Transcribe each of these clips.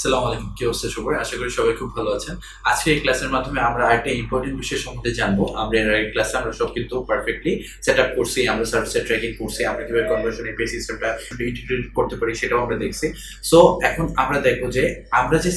আসসালামু আলাইকুম, কি অবস্থা আশা করি সবাই খুব ভালো আছেন। আজকে এই ক্লাসের মাধ্যমে আমরা আরেকটা ইম্পর্টেন্ট বিষয় সম্বন্ধে জানব। আমরা এর ক্লাসে আমরা সব কিন্তু পারফেক্টলি সেট আপ করছি, আমরা সার্ভিসের ট্র্যাকিং করছি, আমরা কীভাবে কনভার্সন সিস্টেমটা ইন্টিগ্রেট করতে পারি সেটাও আমরা দেখছি। সো এখন আমরা দেখব যে আমরা যে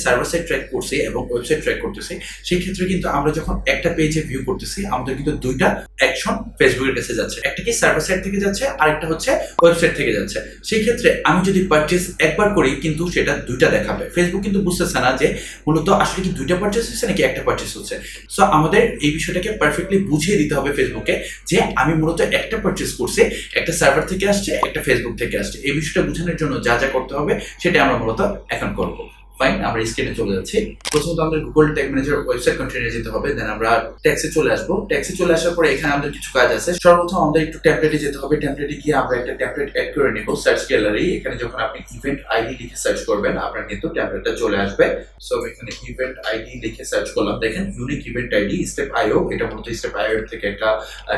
ট্র্যাক করছি এবং ওয়েবসাইট ট্র্যাক করতেছি, সেই ক্ষেত্রে কিন্তু আমরা যখন একটা পেজে ভিউ করতেছি, আমাদের কিন্তু দুইটা অ্যাকশন ফেসবুকের কাছে যাচ্ছে। একটা কি সার্ভার থেকে যাচ্ছে, আরেকটা হচ্ছে ওয়েবসাইট থেকে যাচ্ছে। সেই ক্ষেত্রে আমি যদি পারচেস একবার করি, কিন্তু সেটা দুইটা দেখাবে। ফেসবুক কিন্তু বুঝতেছে না যে মূলত আসলে কি দুইটা পারচেস হচ্ছে নাকি একটা পারচেস হচ্ছে। সো আমাদের এই বিষয়টাকে পারফেক্টলি বুঝিয়ে দিতে হবে ফেসবুকে যে আমি মূলত একটা পারচেস করছি, একটা সার্ভার থেকে আসছে, একটা ফেসবুক থেকে আসছে। এই বিষয়টা বোঝানোর জন্য যা যা করতে হবে সেটা আমরা মূলত এখন করব। ফাইন আমরা স্ক্রিনে চলে যাচ্ছি। প্রথমত আমাদের Google tag manager website continue যেতে হবে দেন আমরা ট্যাক্সে চলে আসব। ট্যাক্সে চলে আসার পরে এখানে আমাদের কিছু কাজ আছে। সর্বপ্রথম আমাদের একটু ট্যাবলেটে যেতে হবে। ট্যাবলেটে গিয়ে আমরা একটা ট্যাবলেট অ্যাড করে নেব সার্চ গ্যালারি এখানে যখন আপনি ইভেন্ট আইডি লিখে সার্চ করবেন, আপনার কিন্তু ট্যাবলেটটা চলে আসবে। সো এখানে ইভেন্ট আইডি লিখে সার্চ করলাম। দেখেন ইউনিক ইভেন্ট আইডি স্টেপ আইও এটা মূলত স্টেপ আইও থেকে একটা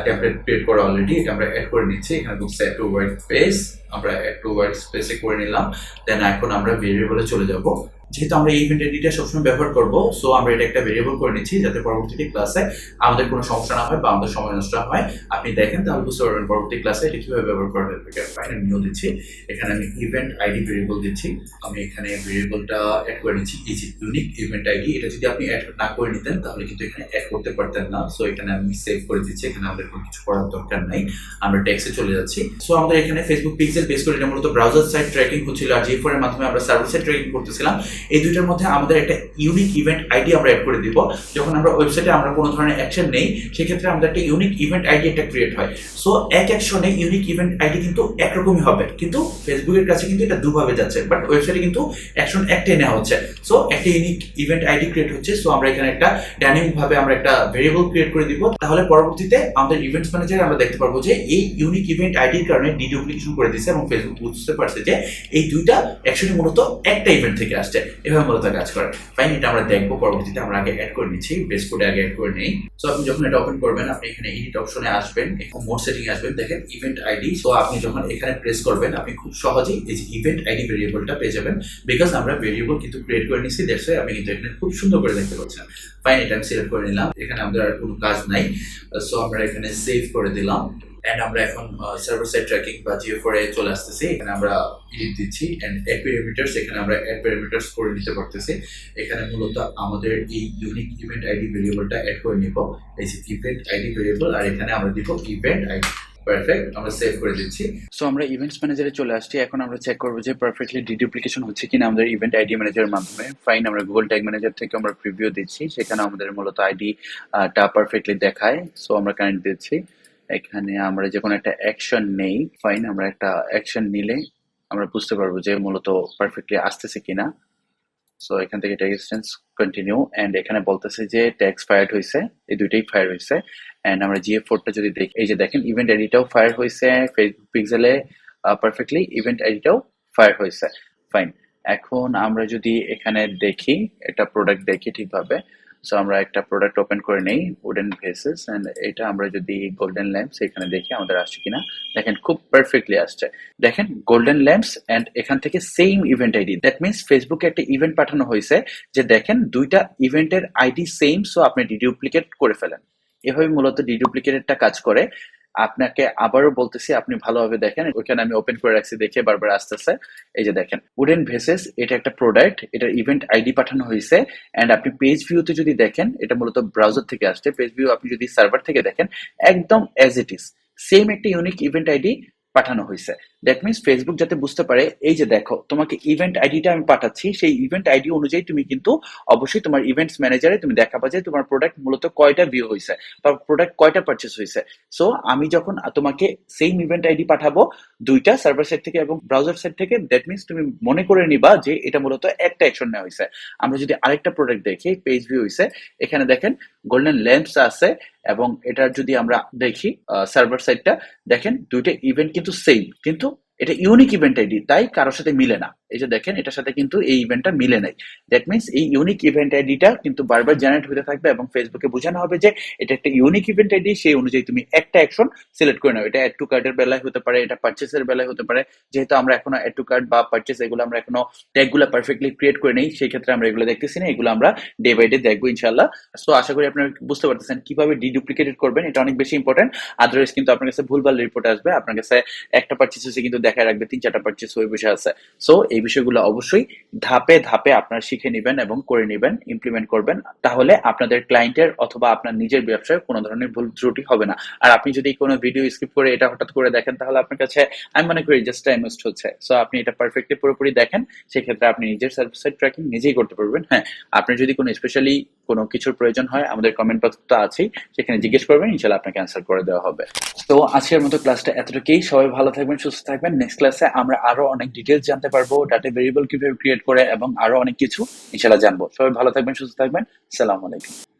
ট্যাবলেট ক্রিয়েট করা অলরেডি এটা আমরা অ্যাড করে নিচ্ছি। এখানে book set to word space আমরা অ্যাড টু ওয়ার্ড স্পেসে করে নিলাম। দেন এখন আমরা ভেরিয়েবলে চলে যাব। যেহেতু আমরা এই ইভেন্ট আইডিটা সবসময় ব্যবহার করব সো আমরা এটা একটা ভেরিয়েবল করে নিচ্ছি যাতে পরবর্তীতে ক্লাসে আমাদের কোনো সমস্যা না হয় বা আমাদের সময় নষ্ট হয়। আপনি দেখেন তাহলে বুঝতে পারবেন পরবর্তী ক্লাসে এটা কীভাবে ব্যবহার করা হবে ফাইন আমি নিয়েও দিচ্ছি। এখানে আমি ইভেন্ট আইডি ভেরিয়েবল দিচ্ছি। আমি এখানে ভেরিয়েবলটা অ্যাড করে নিচ্ছি। যে ইউনিক ইভেন্ট আইডি এটা যদি আপনি অ্যাড না করে নিতেন, তাহলে কিন্তু এখানে অ্যাড করতে পারতেন না। সো এখানে আমি সেভ করে দিচ্ছি। এখানে আমাদের কোনো কিছু করার দরকার নাই। আমরা ট্যাক্সে চলে যাচ্ছি। সো আমাদের এখানে ফেসবুক পিক্সেল বেস করে এটা মূলত ব্রাউজার সাইট ট্র্যাকিং হচ্ছিল। আর জি এর মাধ্যমে আমরা সার্ভার সাইট ট্র্যাকিং করতেছিলাম। এই দুইটার মধ্যে আমাদের একটা ইউনিক ইভেন্ট আইডি আমরা অ্যাড করে দিব। যখন আমরা ওয়েবসাইটে আমরা কোনো ধরনের অ্যাকশন নেই, সেক্ষেত্রে আমাদের একটা ইউনিক ইভেন্ট আইডি একটা ক্রিয়েট হয়। সো এক অ্যাকশনে ইউনিক ইভেন্ট আইডি কিন্তু একরকমই হবে। কিন্তু ফেসবুকের কাছে কিন্তু এটা দুভাবে যাচ্ছে। বাট ওয়েবসাইটে কিন্তু অ্যাকশন একটাই নেওয়া হচ্ছে। সো একটা ইউনিক ইভেন্ট আইডি ক্রিয়েট হচ্ছে। সো আমরা এখানে একটা ডাইনামিক ভাবে আমরা একটা ভেরিয়েবল ক্রিয়েট করে দিব। তাহলে পরবর্তীতে আমাদের ইভেন্টস ম্যানেজারে আমরা দেখতে পারব যে এই ইউনিক ইভেন্ট আইডির কারণে ডিডুপ্লিকেশন করে দিচ্ছে এবং ফেসবুক বুঝতে পারছে যে এই দুইটা অ্যাকশনই মূলত একটা ইভেন্ট থেকে আসছে। এভাবে মূলত কাজ করে। ফাইন এটা আমরা দেখব, পরবর্তীতে আমরা আগে অ্যাড করে নিচ্ছি বেস কোডে আগে অ্যাড করে নেই। সো আপনি যখন এটা ওপেন করবেন, আপনি এখানে এডিট অপশনে আসবেন এখন মোড সেটিং আসবেন, দেখেন ইভেন্ট আইডি সো আপনি যখন এখানে প্রেস করবেন, আপনি খুব সহজেই এই যে ইভেন্ট আইডি ভেরিয়েবলটা পেয়ে যাবেন। বিকজ আমরা ভেরিয়েবল কিন্তু ক্রিয়েট করে নিচ্ছি দ্যাটস আপনি কিন্তু এখানে খুব সুন্দর করে দেখতে পাচ্ছেন। ফাইন এটা আমি সিলেক্ট করে নিলাম, এখানে আমাদের আর কোনো কাজ নাই। সো আমরা এখানে সেভ করে দিলাম। এন্ড আমরা এখন সার্ভার সাইড ট্র্যাকিং বা জিও ফোরে চলে আসতেছি। এখানে আমরা এডিট দিচ্ছি এন্ড অ্যাড প্যারামিটার্স এখানে আমরা অ্যাড প্যারামিটার্স করে নিতে পারতেছি। এখানে মূলত আমাদের এই ইউনিক ইভেন্ট আইডি ভেরিয়েবলটা অ্যাড করে নিব। এই যে ইভেন্ট আইডি ভেরিয়েবল আর এখানে আমরা দিব ইভেন্ট আইডি পারফেক্ট আমরা সেভ করে দিচ্ছি। সো আমরা ইভেন্টস ম্যানেজারে চলে আসছি। এখন আমরা চেক করব যে পারফেক্টলি ডিডুপ্লিকেশন হচ্ছে কিনা আমাদের ইভেন্ট আইডি ম্যানেজারের মাধ্যমে। ফাইন আমরা গুগল ট্যাগ ম্যানেজার থেকে আমরা প্রিভিউ দিচ্ছি। সেখানে আমাদের মূলত আইডি টা পারফেক্টলি দেখায়। সো আমরা কানেক্ট দিচ্ছি। এখানে আমরা যে কোনো একটা অ্যাকশন নেই ফাইন আমরা একটা অ্যাকশন নিলে আমরা বুঝতে পারব যে মূলত পারফেক্টলি আসতেছে কিনা। সো এখান থেকে ট্যাগ ডিস্টেন্স কন্টিনিউ এন্ড এখানে বলতেছে যে ট্যাক্স ফায়ার হয়েছে, এই দুইটাই ফায়ার হয়েছে। এন্ড আমরা জিএফ ফোরটা যদি দেখি, এই যে দেখেন ইভেন্ট এডিটাও ফায়ার হয়েছে ফেসবুক পিক্সেলে পারফেক্টলি ইভেন্ট এডিটাও ফায়ার হয়েছে। ফাইন এখন আমরা যদি এখানে দেখি এটা প্রোডাক্ট দেখি ঠিকভাবে সো আমরা একটা প্রোডাক্ট ওপেন করে নেই উডেন ভেসেস এন্ড এটা আমরা যদি গোল্ডেন ল্যাম্পস এখানে দেখি, আমাদের আসছে কিনা? দেখেন, খুব পারফেক্টলি আসছে। দেখেন গোল্ডেন ল্যাম্পস এন্ড এখান থেকে same event ID that means ফেসবুকে একটা ইভেন্ট পাঠানো হয়েছে যে দেখেন, দুইটা ইভেন্টের আইডি সেম সো আপনি ডিডুপ্লিকেট করে ফেলেন। এভাবে মূলত ডিডুপ্লিকেটেডটা কাজ করে। আপনাকে আবারও বলতেছি, আপনি ভালোভাবে দেখেন। ওইখানে আমি ওপেন করে রাখছি দেখে বারবার আসতেছে। এই যে দেখেন উডেন ভেসেস এটা একটা প্রোডাক্ট এটার ইভেন্ট আইডি পাঠানো হয়েছে। অ্যান্ড আপনি পেজ ভিউতে যদি দেখেন, এটা মূলত ব্রাউজার থেকে আসছে। পেজ ভিউ আপনি যদি সার্ভার থেকে দেখেন, একদম এজ ইট ইজ সেম একটা ইউনিক ইভেন্ট আইডি পাঠানো হয়েছে। দ্যাট মিনস ফেসবুক যাতে বুঝতে পারে, এই যে দেখো, তোমাকে ইভেন্ট আইডিটা আমি পাঠাচ্ছি, সেই ইভেন্ট আইডি অনুযায়ী তুমি কিন্তু অবশ্যই তোমার ইভেন্টস ম্যানেজারে তুমি দেখাবা যে তোমার প্রোডাক্ট মূলত কয়টা ভিউ হয়েছে বা প্রোডাক্ট কয়টা পারচেস হয়েছে। সো আমি যখন তোমাকে সেম ইভেন্ট আইডি পাঠাবো, দুইটা সার্ভার সাইড থেকে এবং ব্রাউজার সাইড থেকে দ্যাট মিনস তুমি মনে করে নিবা যে এটা মূলত একটা অ্যাকশন নেওয়া হয়েছে। আমরা যদি আরেকটা প্রোডাক্ট দেখি পেজ ভিউ হয়েছে, এখানে দেখেন গোল্ডেন ল্যাম্পস আছে এবং এটা যদি আমরা দেখি সার্ভার সাইডটা দেখেন দুইটা ইভেন্ট কিন্তু সেম কিন্তু এটা ইউনিক ইভেন্ট আইডি তাই কারোর সাথে মিলে না। এই যে দেখেন, এটার সাথে কিন্তু এই ইভেন্টটা মিলে নাই। দ্যাট মিনস এই ইউনিক ইভেন্ট আইডিটা কিন্তু বারবার জেনারেট হতে থাকবে এবং ফেসবুকে বোঝানো হবে যে এটা একটা ইউনিক ইভেন্ট আইডি সেই অনুযায়ী তুমি একটা অ্যাকশন সিলেক্ট করে নাও। এটা অ্যাড টু কার্ডের বেলায় হতে পারে, এটা পার্চেসের বেলায় হতে পারে। যেহেতু আমরা এখনও অ্যাড টু কার্ড বা পার্চেস এগুলো আমরা এখনও ট্যাগগুলো পারফেক্টলি ক্রিয়েট করে নেই, সেই ক্ষেত্রে আমরা এগুলো দেখতেছি না। এগুলো আমরা ডে বাই ডে দেখব ইনশাল্লাহ সো আশা করি আপনারা বুঝতে পারতেছেন কীভাবে ডিডুপ্লিকেটেড করবেন। এটা অনেক বেশি ইম্পর্টেন্ট আদারওয়াইজ কিন্তু আপনার কাছে ভুলভাল রিপোর্ট আসবে। আপনার কাছে একটা পার্চেস হচ্ছে কিন্তু দেখায় রাখবে, তিন চারটা পার্চেস হয়ে বসে আছে। সো এই বিষয়গুলো অবশ্যই ধাপে ধাপে আপনারা শিখে নেবেন এবং করে নেবেন ইমপ্লিমেন্ট করবেন। তাহলে আপনাদের ক্লায়েন্টের অথবা আপনার নিজের ব্যবসায় কোনো ধরনের ভুল ত্রুটি হবে না। আর আপনি যদি কোনো ভিডিও স্কিপ করে এটা হঠাৎ করে দেখেন, তাহলে আপনার কাছে, আমি মনে করি জাস্ট টাইম ওয়েস্ট হচ্ছে। সো আপনি এটা পারফেক্টলি পুরোপুরি দেখেন, সেক্ষেত্রে আপনি নিজের সার্ভিসের ট্র্যাকিং নিজেই করতে পারবেন। হ্যাঁ আপনি যদি কোনো স্পেশালি কোনো কিছুর প্রয়োজন হয়, আমাদের কমেন্ট বক্সটা আছেই, সেখানে জিজ্ঞেস করবেন ইনশাল্লাহ আপনাকে অ্যান্সার করে দেওয়া হবে। তো আজকের মতো ক্লাসটা এতটুকুই। সবাই ভালো থাকবেন, সুস্থ থাকবেন। নেক্সট ক্লাসে আমরা আরও অনেক ডিটেলস জানতে পারব ডাটা ভেরিয়েবল কীভাবে ক্রিয়েট করে এবং আরও অনেক কিছু ইনশাল্লাহ জানব। সবাই ভালো থাকবেন, সুস্থ থাকবেন। সালাম আলাইকুম।